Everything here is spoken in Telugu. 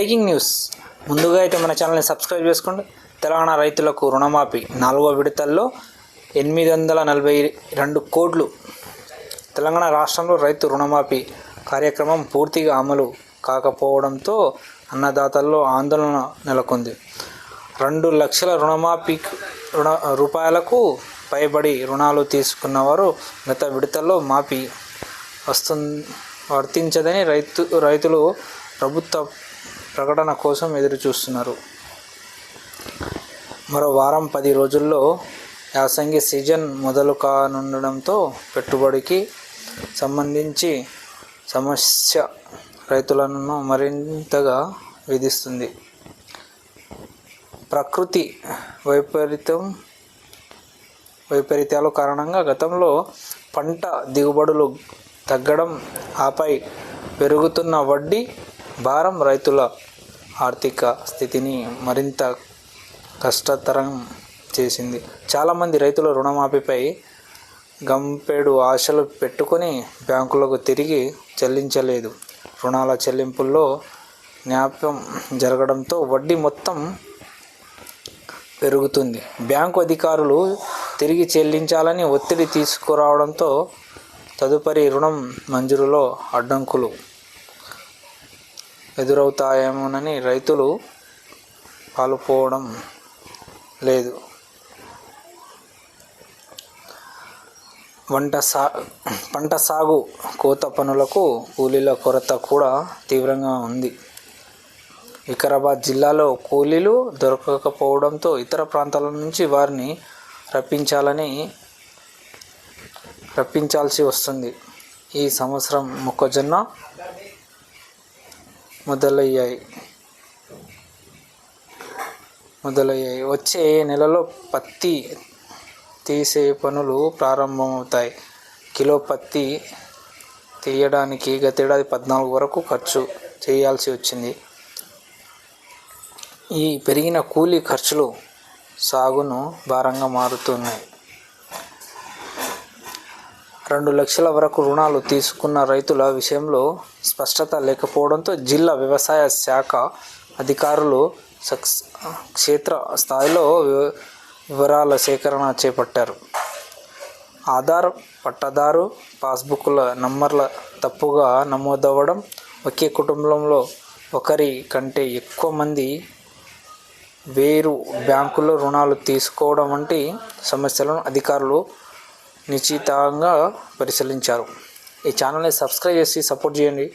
Breaking news. ముందుగా అయితే మన ఛానల్ని సబ్స్క్రైబ్ చేసుకోండి. తెలంగాణ రైతులకు రుణమాఫీ. నాలుగో విడతల్లో ఎనిమిది వందల నలభై రెండు కోట్లు. తెలంగాణ రాష్ట్రంలో రైతు రుణమాఫీ కార్యక్రమం పూర్తిగా అమలు కాకపోవడంతో అన్నదాతల్లో ఆందోళన నెలకొంది. రెండు లక్షల రుణమాఫీ రుణ రూపాయలకు పైబడి రుణాలు తీసుకున్నవారు గత విడతల్లో మాఫీ వస్తు వర్తించదని రైతు రైతులు ప్రభుత్వ ప్రకటన కోసం ఎదురు చూస్తున్నారు. మరో వారం పది రోజుల్లో యాసంగి సీజన్ మొదలు కానుండడంతో పెట్టుబడికి సంబంధించి సమస్య రైతులను మరింతగా విధిస్తుంది. ప్రకృతి వైపరీత్యం వైపరీత్యాల కారణంగా గతంలో పంట దిగుబడులు తగ్గడం ఆపై పెరుగుతున్న వడ్డీ భారం రైతుల ఆర్థిక స్థితిని మరింత కష్టతరం చేసింది. చాలామంది రైతుల రుణమాఫీపై గంపెడు ఆశలు పెట్టుకొని బ్యాంకులకు తిరిగి చెల్లించలేదు. రుణాల చెల్లింపుల్లో జ్ఞాపకం జరగడంతో వడ్డీ మొత్తం పెరుగుతుంది. బ్యాంకు అధికారులు తిరిగి చెల్లించాలని ఒత్తిడి తీసుకురావడంతో తదుపరి రుణం మంజూరులో అడ్డంకులు. ఎదురవుతాయేమోనని రైతులు పాలుపోవడం లేదు. వంట సా పంట సాగు కోత పనులకు కూలీల కొరత కూడా తీవ్రంగా ఉంది. వికారాబాద్ జిల్లాలో కూలీలు దొరకకపోవడంతో ఇతర ప్రాంతాల నుంచి వారిని రప్పించాలని రప్పించాల్సి వస్తుంది. ఈ సంవత్సరం మొక్కజొన్న మొదలయ్యాయి. మొదలయ్యాయి. వచ్చే నెలలో పత్తి తీసే పనులు ప్రారంభమవుతాయి. కిలో పత్తి తీయడానికి గతేడాది పద్నాలుగు వరకు ఖర్చు చేయాల్సి వచ్చింది. ఈ పెరిగిన కూలీ ఖర్చులు సాగును భారంగా మారుతున్నాయి. రెండు లక్షల వరకు రుణాలు తీసుకున్న రైతుల విషయంలో స్పష్టత లేకపోవడంతో జిల్లా వ్యవసాయ శాఖ అధికారులు సక్స్ క్షేత్ర స్థాయిలో వివరాల సేకరణ చేపట్టారు. ఆధార్ పట్టదారు పాస్బుక్ల నంబర్ల తప్పుగా నమోదవ్వడం ఒకే కుటుంబంలో ఒకరి కంటే ఎక్కువ మంది వేరు బ్యాంకుల్లో రుణాలు తీసుకోవడం వంటి సమస్యలను అధికారులు నిశ్చితంగా పరిశీలించారు. ఈ ఛానల్ని సబ్స్క్రైబ్ చేసి సపోర్ట్ చేయండి.